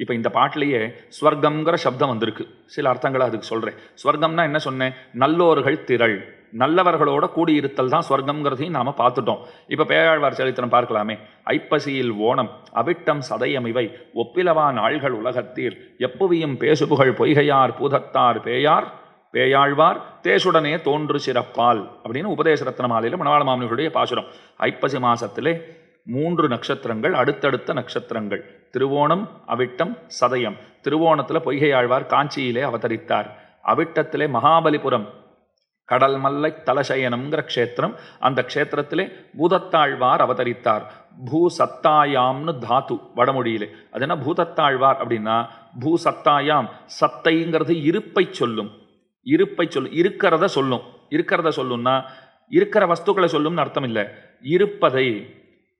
இப்போ இந்த பாட்டிலேயே ஸ்வர்க்கம்ங்கிற சப்தம் வந்திருக்கு. சில அர்த்தங்களை அதுக்கு சொல்கிறேன் ஸ்வர்க்கம்னா என்ன சொன்னேன்? நல்லோர்கள் திரள். நல்லவர்களோட கூடியிருத்தல் தான் ஸ்வர்க்கம்ங்கிறதையும் நாம் பார்த்துட்டோம். இப்போ பேயாழ்வார் சரித்திரம் பார்க்கலாமே. ஐப்பசியில் ஓணம் அவிட்டம் சதையமிவை ஒப்பிலவான் ஆள்கள் உலகத்தீர் எப்புவியும் பேசுபுகழ் பொய்கையார் பூதத்தார் பேயார் பேயாழ்வார் தேசுடனே தோன்று சிறப்பால் அப்படின்னு உபதேச ரத்ன மாலையில் மணவாள மாமனிகளுடைய பாசுரம். ஐப்பசி மாசத்திலே மூன்று நட்சத்திரங்கள் அடுத்தடுத்த நட்சத்திரங்கள். திருவோணம் அவிட்டம் சதயம். திருவோணத்தில் பொய்கையாழ்வார் காஞ்சியிலே அவதரித்தார். அவிட்டத்திலே மகாபலிபுரம் கடல் மல்லை தலசயனம்ங்கிற க்ஷேத்திரம் அந்த க்ஷேத்திரத்திலே பூதத்தாழ்வார் அவதரித்தார். பூ சத்தாயாம்னு தாத்து வடமொழியிலே. அது என்ன பூதத்தாழ்வார் அப்படின்னா பூ சத்தாயாம் சத்தைங்கிறது இருப்பை சொல்லும். இருப்பை சொல்லும். இருக்கிறத சொல்லும். இருக்கிறத சொல்லும்னா இருக்கிற வஸ்துக்களை சொல்லும்னு அர்த்தம் இல்லை. இருப்பதை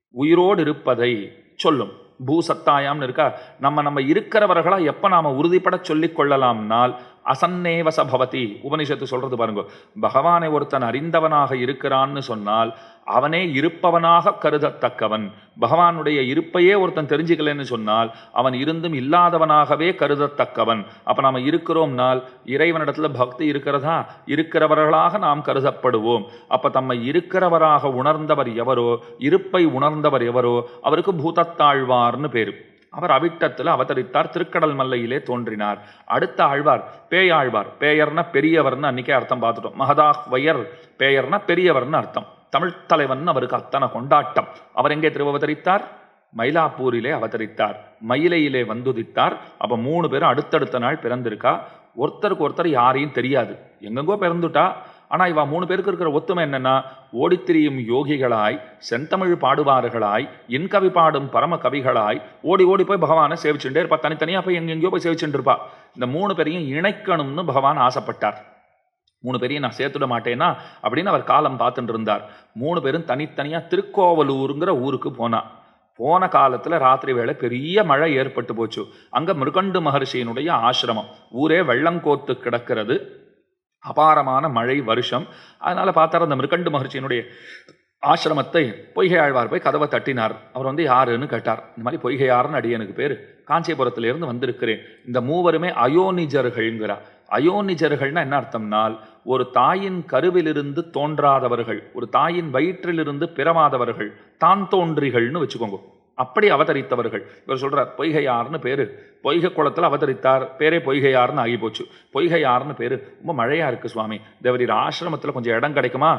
உயிரோடு இருப்பதை சொல்லும். பூ சத்தாயாம்னு இருக்கா? நம்ம நம்ம இருக்கிறவர்களாக எப்போ நாம உறுதிப்பட சொல்லிக் கொள்ளலாம்னால் அசன்னேவச பவதி. உபனிஷத்து சொல்கிறது பாருங்க. பகவானை ஒருத்தன் அறிந்தவனாக இருக்கிறான்னு சொன்னால் அவனே இருப்பவனாக கருதத்தக்கவன். பகவானுடைய இருப்பையே ஒருத்தன் தெரிஞ்சுக்கலன்னு சொன்னால் அவன் இருந்தும் இல்லாதவனாகவே கருதத்தக்கவன். அப்போ நாம் இருக்கிறோம்னால் இறைவனிடத்தில் பக்தி இருக்கிறதா? இருக்கிறவர்களாக நாம் கருதப்படுவோம். அப்போ தம்மை இருக்கிறவராக உணர்ந்தவர் எவரோ இருப்பை உணர்ந்தவர் எவரோ அவருக்கு பூதத்தாழ்வார்னு பேர். அவர் அவிட்டத்தில் அவதரித்தார் திருக்கடல் மல்லையிலே தோன்றினார். அடுத்த ஆழ்வார் பேயாழ்வார் பேயர்னா பெரியவர்னு அன்னைக்கே அர்த்தம் பார்த்துட்டோம். மகதாஹ் வயர் பேயர்னா பெரியவர்னு அர்த்தம். தமிழ் தலைவன் அவருக்கு அத்தனை கொண்டாட்டம். அவர் எங்கே திருவவதரித்தார்? மயிலாப்பூரிலே அவதரித்தார். மயிலையிலே வந்துதித்தார் அப்போ மூணு பேரும் அடுத்தடுத்த நாள் பிறந்திருக்கா? ஒருத்தருக்கு ஒருத்தர் யாரையும் தெரியாது. எங்கெங்கோ பிறந்துட்டா. ஆனால் இவா மூணு பேருக்கு இருக்கிற ஒத்துமை என்னன்னா ஓடித்திரியும் யோகிகளாய் செந்தமிழ் பாடுவார்களாய் இன்கவி பாடும் பரம கவிகளாய் ஓடி ஓடி போய் பகவானை சேவிச்சுட்டே இருப்பா. தனித்தனியாக போய் எங்கெங்கயோ போய் சேவிச்சுட்டு இருப்பா. இந்த மூணு பேரையும் இணைக்கணும்னு பகவான் ஆசைப்பட்டார். மூணு பேரையும் நான் சேர்த்துட மாட்டேன்னா அப்படின்னு அவர் காலம் பார்த்துட்டு இருந்தார். மூணு பேரும் தனித்தனியாக திருக்கோவலூருங்கிற ஊருக்கு போனா. போன காலத்தில் ராத்திரி வேளை பெரிய மழை ஏற்பட்டு போச்சு. அங்கே மிருகண்டு மகர்ஷியினுடைய ஆசிரமம். ஊரே வெள்ளங்கோத்து கிடக்கிறது. அபாரமான மழை வருஷம். அதனால் பார்த்தார் அந்த மிருகண்டு மகர்ஷியினுடைய ஆசிரமத்தை பொய்கை ஆழ்வார் போய் கதவை தட்டினார். அவர் வந்து யாருன்னு கேட்டார். இந்த மாதிரி பொய்கையாருன்னு அடியனுக்கு பேர். காஞ்சிபுரத்திலிருந்து வந்திருக்கிறேன். இந்த மூவருமே அயோனிஜர்கள்ங்கிறார். அயோனிஜர்கள்னா என்ன அர்த்தம்னால் ஒரு தாயின் கருவிலிருந்து தோன்றாதவர்கள் ஒரு தாயின் வயிற்றிலிருந்து பிறவாதவர்கள் தான் தோன்றிகள்னு வச்சுக்கோங்க. அப்படி அவதரித்தவர்கள். இவர் சொல்கிறார் பொய்கையார்னு பேர். பொய்கை குளத்தில் அவதரித்தார். பேரே பொய்கையார்னு ஆகி போச்சு பொய்கையார்னு பேர். ரொம்ப மழையாக இருக்குது சுவாமி. தேவரீர் ஆசிரமத்தில் கொஞ்சம் இடம் கிடைக்குமா?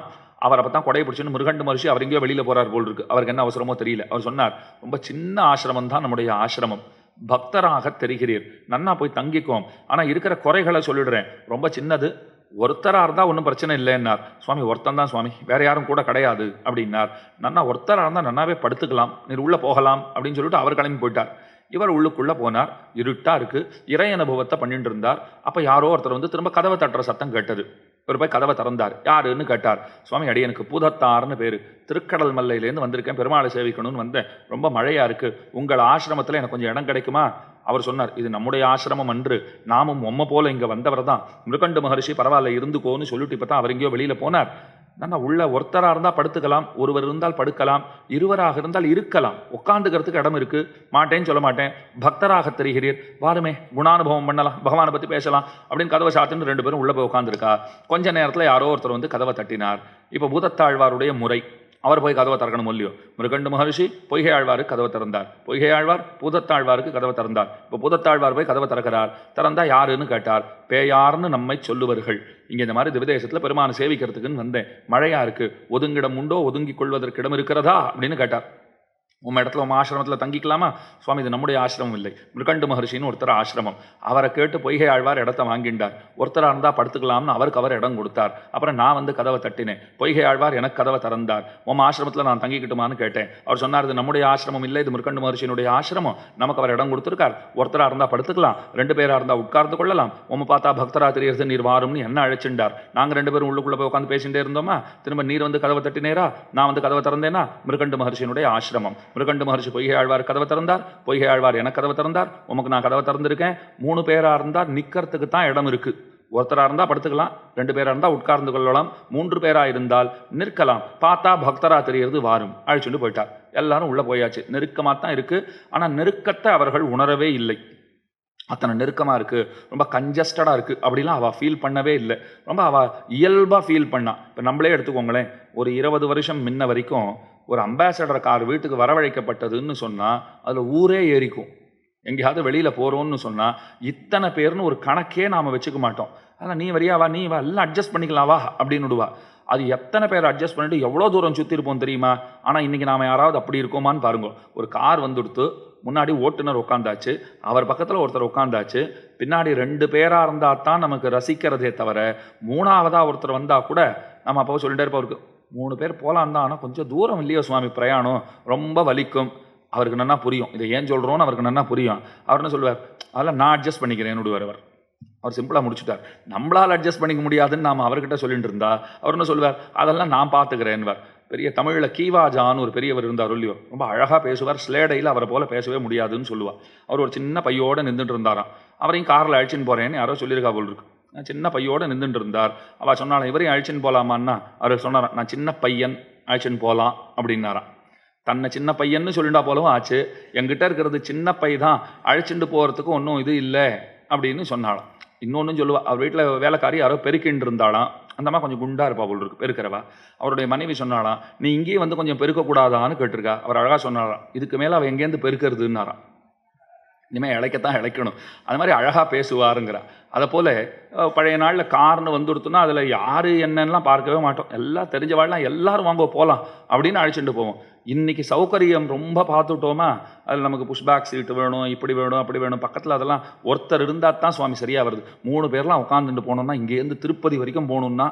அவர் அப்போ தான் கொடை பிடிச்சின்னு மிருகண்டு மனுஷி அவர் எங்கேயோ வெளியில் போகிறார் போல் இருக்கு. அவருக்கு என்ன அவசரமோ தெரியல. அவர் சொன்னார் ரொம்ப சின்ன ஆசிரமம் தான் நம்முடைய ஆசிரமம். பக்தராக தெரிகிறீர். நன்னா போய் தங்கிக்கோம். ஆனால் இருக்கிற குறைகளை சொல்லிடுறேன். ரொம்ப சின்னது ஒருத்தராக இருந்தால் ஒன்றும் பிரச்சனை இல்லைன்னார். சுவாமி ஒருத்தன் தான் சுவாமி. வேறு யாரும் கூட கிடையாது அப்படின்னார். நன்னா ஒருத்தராக இருந்தால் நன்னாவே படுத்துக்கலாம். நீர் உள்ளே போகலாம் அப்படின்னு சொல்லிட்டு அவர் கிளம்பி போயிட்டார். இவர் உள்ளுக்குள்ளே போனார். இருட்டாக இருக்குது இறை அனுபவத்தை பண்ணிட்டு இருந்தார். அப்போ யாரோ ஒருத்தர் வந்து திரும்ப கதவை தட்டுற சத்தம் கேட்டது. இவர் போய் கதவை திறந்தார். யாருன்னு கேட்டார். சுவாமி அடியனுக்கு பூதத்தார்னு பேர். திருக்கடல் மல்லையிலேருந்து வந்திருக்கேன். பெருமாளை சேவிக்கணும்னு வந்தேன். ரொம்ப மழையாக இருக்குது உங்கள் ஆசிரமத்தில் எனக்கு கொஞ்சம் இடம் கிடைக்குமா? அவர் சொன்னார் இது நம்முடைய ஆசிரமம் அன்று. நாமும் உம்மை போல இங்கே வந்தவர் தான் மிருகண்டு மகர்ஷி பரவாயில்ல இருந்துக்கோன்னு சொல்லிட்டு இப்போ தான் அவர் எங்கேயோ வெளியில் போனார். நான் உள்ள ஒருத்தராக இருந்தால் படுத்துக்கலாம் ஒருவர் இருந்தால் படுக்கலாம் இருவராக இருந்தால் இருக்கலாம். உட்காந்துக்கிறதுக்கு இடம் இருக்கு. மாட்டேன்னு சொல்ல மாட்டேன். பக்தராக தெரிகிறீர். வாருமே குணானுபவம் பண்ணலாம் பகவானை பற்றி பேசலாம் அப்படின்னு கதவை சாத்துன்னு ரெண்டு பேரும் உள்ளே போய் உட்காந்துருக்கா கொஞ்ச நேரத்தில் யாரோ ஒருத்தர் வந்து கதவை தட்டினார். இப்போ பூதத்தாழ்வாருடைய முறை. அவர் போய் கதவை திறக்கணும் இல்லையோ? மிருகண்டு மகர்ஷி பொய்கை ஆழ்வாருக்கு கதவை திறந்தார். பொய்கை ஆழ்வார் பூதத்தாழ்வாருக்கு கதவை திறந்தார். இப்போ பூதத்தாழ்வார் போய் கதவை திறக்கிறார். திறந்தா யாருன்னு கேட்டார். பேயார்னு நம்மை சொல்லுவர்கள். இங்கே இந்த மாதிரி திவிதேசத்தில் பெருமானை சேவிக்கிறதுக்குன்னு வந்தேன். மழையா இருக்குது ஒதுங்கிடம் உண்டோ? ஒதுங்கிக் கொள்வதற்கு இடம் இருக்கிறதா? அப்படின்னு கேட்டார். உங்கள் இடத்துல உங்கள் ஆசிரமத்தில் தங்கிக்கலாமா? சுவாமி இது நம்முடைய ஆசிரமம் இல்லை. மிருகண்டு மகர்ஷின்னு ஒருத்தர் ஆசிரமம். அவரை கேட்டு பொய்கை ஆழ்வார் இடத்த வாங்கிண்டார். ஒருத்தராக இருந்தால் படுத்துக்கலாம்னு அவருக்கு அவர் இடம் கொடுத்தார். அப்புறம் நான் வந்து கதவை தட்டினேன். பொய்கை ஆழ்வார் எனக்கு கதவை திறந்தார் உங்கள் ஆசிரமத்தில் நான் தங்கிக்கிட்டுமான்னு கேட்டேன். அவர் சொன்னார் இது நம்முடைய ஆசிரமம் இல்லை இது மிருகண்டு மகர்ஷியினுடைய ஆசிரமம். நமக்கு அவர் இடம் கொடுத்துருக்கார். ஒருத்தராக இருந்தால் படுத்துக்கலாம். ரெண்டு பேராக இருந்தால் உட்கார்ந்து கொள்ளலாம். உம்மை பார்த்தா பக்தரா தெரியறது நீர் வாரும்னு என்ன அழைச்சிண்டார் நாங்கள் ரெண்டு பேரும் உள்ளுக்குள்ளே போய் உட்காந்து பேசிட்டே இருந்தோமா? திரும்ப நீர் வந்து கதவை தட்டினேரா? நான் வந்து கதவை திறந்தேனா? மிருகண்டு மகர்ஷியினுடைய ஆசிரமம். மிருகண்டு மகர்ஷி பொய்கை ஆழ்வார் கதவை திறந்தார். பொய்கை ஆழ்வார் எனக்கு கதவை திறந்தார். உமக்கு நான் கதவை திறந்திருக்கேன். மூணு பேராக இருந்தால் நிற்கிறதுக்கு தான் இடம் இருக்கு. ஒருத்தராக இருந்தால் படுத்துக்கலாம். ரெண்டு பேராக இருந்தால் உட்கார்ந்து கொள்ளலாம். மூன்று பேராக இருந்தால் நிற்கலாம். பார்த்தா பக்தரா தெரியறது வாரும். அழைச்சிட்டு போயிட்டார். எல்லாரும் உள்ளே போயாச்சு. நெருக்கமாக தான் இருக்கு. ஆனால் நெருக்கத்தை அவர்கள் உணரவே இல்லை. அத்தனை நெருக்கமாக இருக்குது ரொம்ப கஞ்சஸ்டடாக இருக்குது அப்படிலாம் அவள் ஃபீல் பண்ணவே இல்லை. ரொம்ப அவள் இயல்பாக ஃபீல் பண்ணா. இப்போ நம்மளே எடுத்துக்கோங்களேன். ஒரு இருபது வருஷம் முன்ன வரைக்கும் ஒரு அம்பாசடர் கார் வீட்டுக்கு வரவழைக்கப்பட்டதுன்னு சொன்னால் அதில் ஊரே ஏறிக்கும். எங்கேயாவது வெளியில் போகிறோம்னு சொன்னால் இத்தனை பேர்னு ஒரு கணக்கே நாம் வச்சுக்க மாட்டோம். ஆனால் நீ வரியா வா நீ வா எல்லாம் அட்ஜஸ்ட் பண்ணிக்கலாம் வா அப்படின்னு விடுவா. அது எத்தனை பேர் அட்ஜஸ்ட் பண்ணிட்டு எவ்வளோ தூரம் சுற்றி இருப்போம் தெரியுமா? ஆனால் இன்றைக்கி நாம் யாராவது அப்படி இருக்கோமான்னு பாருங்க. ஒரு கார் வந்துடுத்து முன்னாடி ஓட்டுநர் உட்காந்தாச்சு அவர் பக்கத்தில் ஒருத்தர் உட்காந்தாச்சு பின்னாடி ரெண்டு பேராக இருந்தால் தான் நமக்கு ரசிக்கிறதே தவிர மூணாவதாக ஒருத்தர் வந்தால் கூட நம்ம அப்போ சொல்லிட்டே இருப்போம் அவருக்கு மூணு பேர் போகலான் தான் ஆனால் கொஞ்சம் தூரம் இல்லையோ சுவாமி பிரயாணம். ரொம்ப வலிக்கும். அவருக்கு நல்லா புரியும். இதை ஏன் சொல்கிறோன்னு அவருக்கு நல்லா புரியும். அவர் என்ன சொல்லுவார்? அதெல்லாம் நான் அட்ஜஸ்ட் பண்ணிக்கிறேன் என்னுடைய அவர். அவர் சிம்பிளாக முடிச்சுட்டார். நம்மளால் அட்ஜஸ்ட் பண்ணிக்க முடியாதுன்னு நாம் அவர்கிட்ட சொல்லிட்டு இருந்தா அவர் என்ன சொல்லுவார்? அதெல்லாம் நான் பார்த்துக்கிறேன்வார் பெரிய தமிழில் கீவாஜான்னு ஒரு பெரியவர் இருந்தார் இல்லையோ ரொம்ப அழகாக பேசுவார். ஸ்லேடையில் அவரை போல பேசவே முடியாதுன்னு சொல்லுவார். அவர் ஒரு சின்ன பையோட நின்றுட்டு இருந்தாராம். அவரையும் காரில் அழிச்சின்னு போகிறேன்னு யாரோ சொல்லியிருக்கா போல் இருக்கு. நான் சின்ன பையோட நின்றுட்டு இருந்தார். அவள் சொன்னாலும் இவரையும் அழிச்சின்னு போகலாமான்னா அவர் சொன்னாராம் நான் சின்ன பையன் அழிச்சின்னு போகலாம் அப்படின்னாராம். தன்னை சின்ன பையன்னு சொல்லிட்டா போலவும் ஆச்சு. எங்கிட்ட இருக்கிறது சின்ன பை தான். அழைச்சிட்டு போகிறதுக்கு ஒன்றும் இது இல்லை அப்படின்னு சொன்னாலும் இன்னொன்றும் சொல்லுவா அவர் வீட்டில் வேலைக்காரி யாரோ பெருக்கின்னு இருந்தாலாம் அந்த மாதிரி கொஞ்சம் குண்டாக இருப்பா போல் இருக்கு பெருக்கிறவா. அவருடைய மனைவி சொன்னாலாம் நீ இங்கேயே வந்து கொஞ்சம் பெருக்கக்கூடாதான்னு கேட்டிருக்கா. அவர் அழகாக சொன்னாராம் இதுக்கு மேலே அவள் எங்கேருந்து பெருக்கிறதுன்னாராம். இனிமேல் இழைக்கத்தான் இழைக்கணும் அது மாதிரி அழகாக பேசுவாருங்கிறா. அதை போல் பழைய நாளில் கார்னு வந்துடுத்துனா அதில் யார் என்னன்னெலாம் பார்க்கவே மாட்டோம். எல்லாம் தெரிஞ்சவாள்லாம் எல்லோரும் வாங்க போகலாம் அப்படின்னு அழைச்சிட்டு போவோம். இன்றைக்கி சௌகரியம் ரொம்ப பார்த்துட்டோமா? அதில் நமக்கு புஷ்பேக் சீட்டு வேணும் இப்படி வேணும் அப்படி வேணும். பக்கத்தில் அதெல்லாம் ஒருத்தர் இருந்தால் தான் சுவாமி சரியாக வருது. மூணு பேர்லாம் உட்காந்துட்டு போனோம்னா இங்கேருந்து திருப்பதி வரைக்கும் போகணுன்னா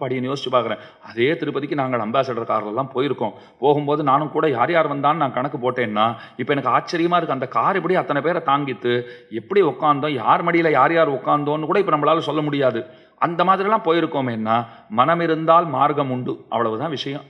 அப்படின்னு யோசிச்சு பார்க்குறேன். அதே திருப்பதிக்கு நாங்கள் அம்பாசடர் கார்லலாம் போயிருக்கோம். போகும்போது நானும் கூட யார் யார் வந்தான்னு நான் கணக்கு போட்டேன்னா இப்போ எனக்கு ஆச்சரியமாக இருக்குது அந்த கார் எப்படி அத்தனை பேரை தாங்கித்து எப்படி உட்காந்தோம் யார் மடியில் யார் யார் உட்காந்தோன்னு கூட இப்போ நம்மளால சொல்ல முடியாது. அந்த மாதிரிலாம் போயிருக்கோமேன்னா மனம் இருந்தால் மார்க்கம் உண்டு. அவ்வளவுதான் விஷயம்.